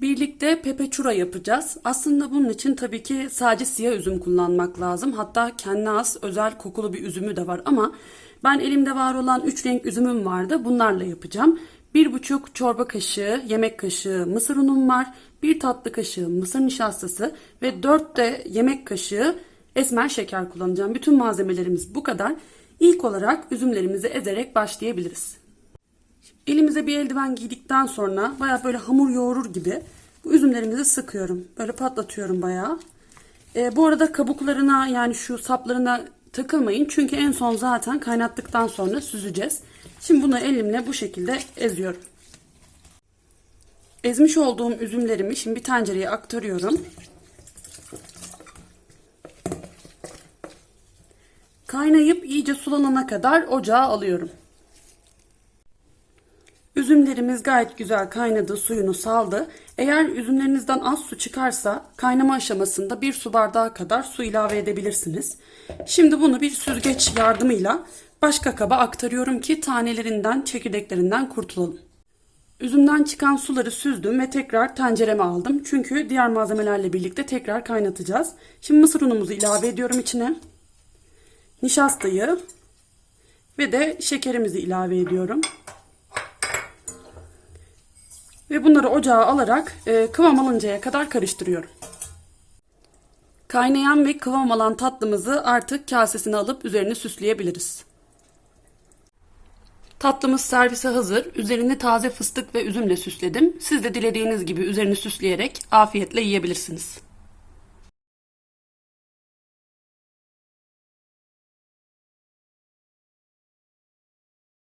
Birlikte pepeçura yapacağız. Aslında bunun için tabii ki sadece siyah üzüm kullanmak lazım. Hatta kendine has özel kokulu bir üzümü de var ama ben elimde var olan 3 renk üzümüm vardı. Bunlarla yapacağım. 1,5 çorba kaşığı, yemek kaşığı mısır unum var. 1 tatlı kaşığı mısır nişastası ve 4 de yemek kaşığı esmer şeker kullanacağım. Bütün malzemelerimiz bu kadar. İlk olarak üzümlerimizi ezerek başlayabiliriz. Elimize bir eldiven giydikten sonra baya böyle hamur yoğurur gibi bu üzümlerimizi sıkıyorum. Böyle patlatıyorum baya. E, bu arada kabuklarına yani şu saplarına takılmayın. Çünkü en son zaten kaynattıktan sonra süzeceğiz. Şimdi bunu elimle bu şekilde eziyorum. Ezmiş olduğum üzümlerimi şimdi bir tencereye aktarıyorum. Kaynayıp iyice sulanana kadar ocağa alıyorum. Üzümlerimiz gayet güzel kaynadı, suyunu saldı. Eğer üzümlerinizden az su çıkarsa kaynama aşamasında bir su bardağı kadar su ilave edebilirsiniz. Şimdi bunu bir süzgeç yardımıyla başka kaba aktarıyorum ki tanelerinden, çekirdeklerinden kurtulalım. Üzümden çıkan suları süzdüm ve tekrar tencereme aldım. Çünkü diğer malzemelerle birlikte tekrar kaynatacağız. Şimdi mısır unumuzu ilave ediyorum içine. Nişastayı ve de şekerimizi ilave ediyorum. Ve bunları ocağa alarak e, kıvam alıncaya kadar karıştırıyorum. Kaynayan ve kıvam alan tatlımızı artık kasesine alıp üzerini süsleyebiliriz. Tatlımız servise hazır. Üzerini taze fıstık ve üzümle süsledim. Siz de dilediğiniz gibi üzerini süsleyerek afiyetle yiyebilirsiniz.